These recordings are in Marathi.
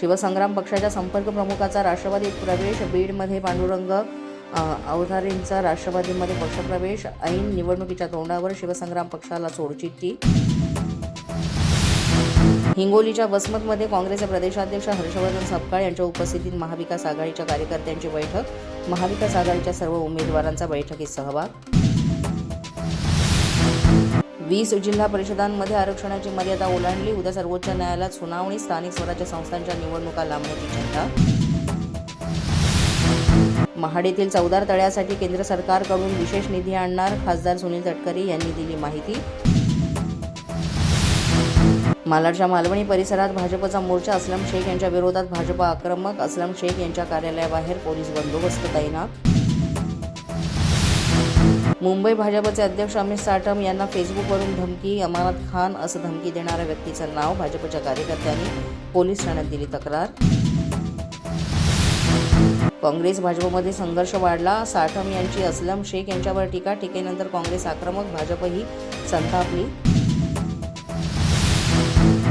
शिवसंग्राम पक्षाच्या संपर्क प्रमुखाचा राष्ट्रवादीत प्रवेश बीडमध्ये पांडुरंग अवधारेंचा राष्ट्रवादीमध्ये पक्षप्रवेश ऐन निवडणुकीच्या तोंडावर शिवसंग्राम पक्षाला सोडचिठ्ठी हिंगोलीच्या वसमतमध्ये काँग्रेसचे प्रदेशाध्यक्ष हर्षवर्धन सपकाळ यांच्या उपस्थितीत महाविकास आघाडीच्या कार्यकर्त्यांची बैठक. महाविकास आघाडीच्या सर्व उमेदवारांचा बैठकीत सहभाग. वीस जिल्हा परिषदांमध्ये आरक्षणाची मर्यादा ओलांडली. उद्या सर्वोच्च न्यायालयात सुनावणी स्थानिक स्वराज्य संस्थांच्या निवडणुका लांबण्याची चिंता महाडेतील चौदार तळ्यासाठी केंद्र सरकारकडून विशेष निधी आणणार खासदार सुनील तटकरे यांनी दिली माहिती. मालाडच्या मालवणी परिसरात भाजपचा मोर्चा असलम शेख यांच्या विरोधात भाजप आक्रमक असलम शेख यांच्या कार्यालयाबाहेर पोलीस बंदोबस्त तैनात. मुंबई भाजपचे अध्यक्ष अमित साटम यांना फेसबुकवरून धमकी अमानत खान असं धमकी देणाऱ्या व्यक्तीचं नाव भाजपच्या कार्यकर्त्यांनी पोलीस ठाण्यात दिली तक्रार. काँग्रेस भाजपमध्ये संघर्ष वाढला. साठम यांची असलम शेख यांच्यावर टीका टीकेनंतर काँग्रेस आक्रमक भाजपही संतापली.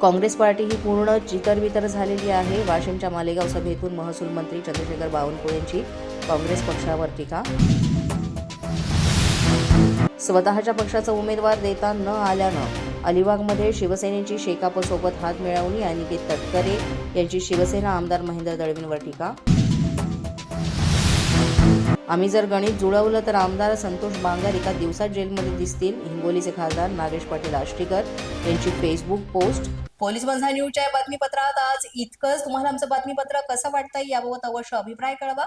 काँग्रेस पार्टी ही पूर्ण चितरवितर झालेली आहे. वाशिमच्या मालेगाव सभेतून महसूल मंत्री चंद्रशेखर बावनकुळेंची काँग्रेस पक्षावर टीका. स्वतःच्या पक्षाचा उमेदवार देता न आल्यानं अलिबागमध्ये शिवसेनेची शेकापसोबत हात मिळवणी अनिकेत तटकरे यांची शिवसेना आमदार महेंद्र दळवींवर टीका. आम्ही जर गणित जुळवलं तर आमदार संतोष बांगर एका दिवसात जेलमध्ये दिसतील हिंगोलीचे खासदार नागेश पाटील आष्टीकर यांची फेसबुक पोस्ट. पोलीस बंधा न्यूजच्या बातमीपत्रात आज इतकंच. तुम्हाला आमचं बातमीपत्र कसं वाटतंय याबाबत अवश्य अभिप्राय कळवा.